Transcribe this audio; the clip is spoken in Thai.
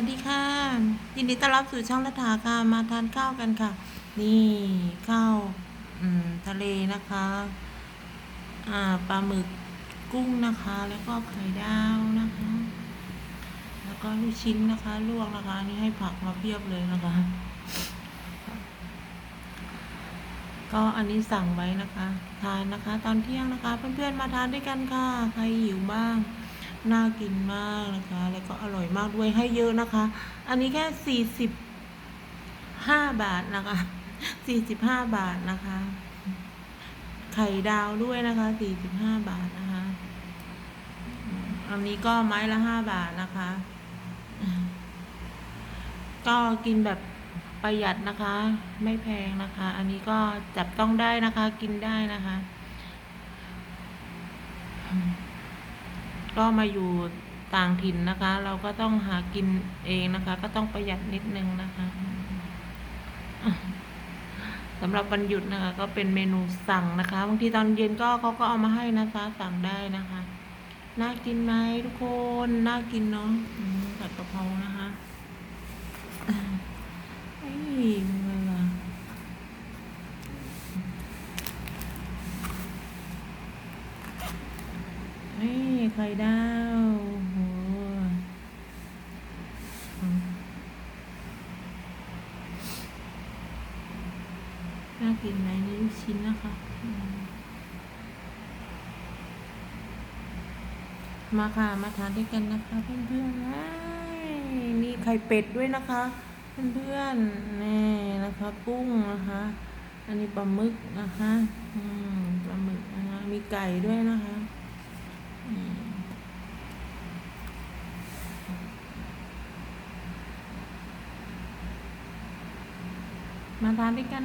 วัสดีค่ะ ยินดีต้อนรับสู่ช่องรัฐาค่ะ มาทานข้าวกันค่ะ นี่ข้าวทะเลนะคะ อ่าปลาหมึกกุ้งนะคะ แล้วก็ไข่ดาวนะคะ แล้วก็ลูกชิ้นนะคะลวกนะคะ นี่ให้ผักมาเพียบเลยนะคะ ก็อันนี้สั่งไว้นะคะ ทานนะคะ ตอนเที่ยงนะคะ เพื่อนๆมาทานด้วยกันค่ะ ใครหิวบ้าง น่ากินมากนะคะ แล้วก็อร่อยมากด้วยให้เยอะนะคะ อันนี้แค่สี่สิบห้าบาทนะคะสี่สิบห้าบาทนะคะ ไข่ดาวด้วยนะคะสี่สิบห้าบาทนะคะ อันนี้ก็ไม้ละห้าบาทนะคะ ก็กินแบบประหยัดนะคะ ไม่แพงนะคะ อันนี้ก็จับต้องได้นะคะ กินได้นะคะ ก็มาอยู่ต่างถิ่นนะคะ เราก็ต้องหากินเองนะคะ ก็ต้องประหยัดนิดนึงนะคะสำหรับวันหยุดนะคะ ก็เป็นเมนูสั่งนะคะบางทีตอนเย็นก็เขาก็เอามาให้นะคะ สั่งได้นะคะ น่ากินไหมทุกคน น่ากินเนาะอืมผัดกะเพรานะคะไอ้ยมันอะไรล่ะนี่ ไข่ดาวโอ้โหน่ากินไหมนี่ลูกชิ้นนะคะมมาค่ะ มาทานด้วยกันนะคะ เพื่อนๆว้ายมีไข่เป็ดด้วยนะคะ เพื่อนๆนี่นะคะ กุ้งนะคะ อันนี้ปลาหมึกนะคะ อืมปลาหมึกนะคะ มีไก่ด้วยนะคะ มาทานด้วยกัน